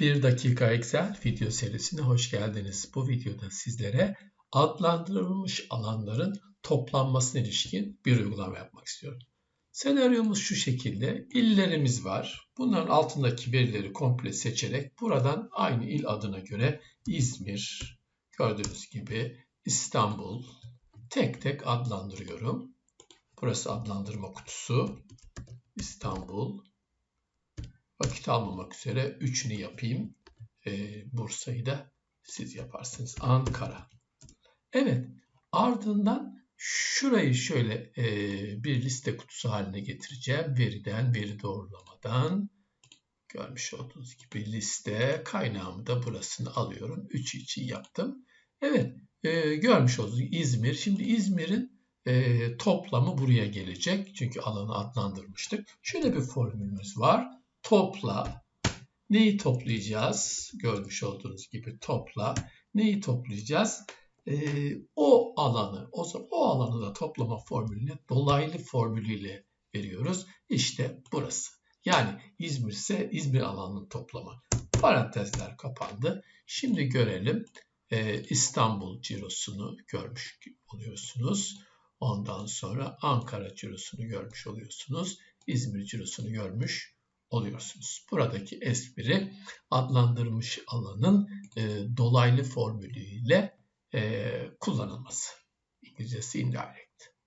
1 dakika Excel video serisine hoş geldiniz. Bu videoda sizlere adlandırılmış alanların toplanmasına ilişkin bir uygulama yapmak istiyorum. Senaryomuz şu şekilde. İllerimiz var. Bunların altındaki verileri komple seçerek buradan aynı il adına göre İzmir, gördüğünüz gibi İstanbul tek tek adlandırıyorum. Burası adlandırma kutusu. İstanbul, Almamak üzere üçünü yapayım. E, Bursa'yı da siz yaparsınız. Ankara. Evet. Ardından şurayı şöyle e, bir liste kutusu haline getireceğim. Veriden, veri doğrulamadan görmüş olduğunuz gibi liste kaynağımı da burasını alıyorum. 3 için yaptım. Evet. E, görmüş olduğunuz İzmir. Şimdi İzmir'in e, toplamı buraya gelecek. Çünkü alanı adlandırmıştık. Şöyle bir formülümüz var topla. Neyi toplayacağız? Görmüş olduğunuz gibi topla. Neyi toplayacağız? Ee, o alanı, o, o alanı da toplama formülüne dolaylı formülüyle veriyoruz. İşte burası. Yani İzmir ise İzmir alanının toplamı. Parantezler kapandı. Şimdi görelim. Ee, İstanbul cirosunu görmüş oluyorsunuz. Ondan sonra Ankara cirosunu görmüş oluyorsunuz. İzmir cirosunu görmüş oluyorsunuz. Buradaki espri adlandırmış alanın e, dolaylı formülüyle e, kullanılması. İngilizcesi indirect.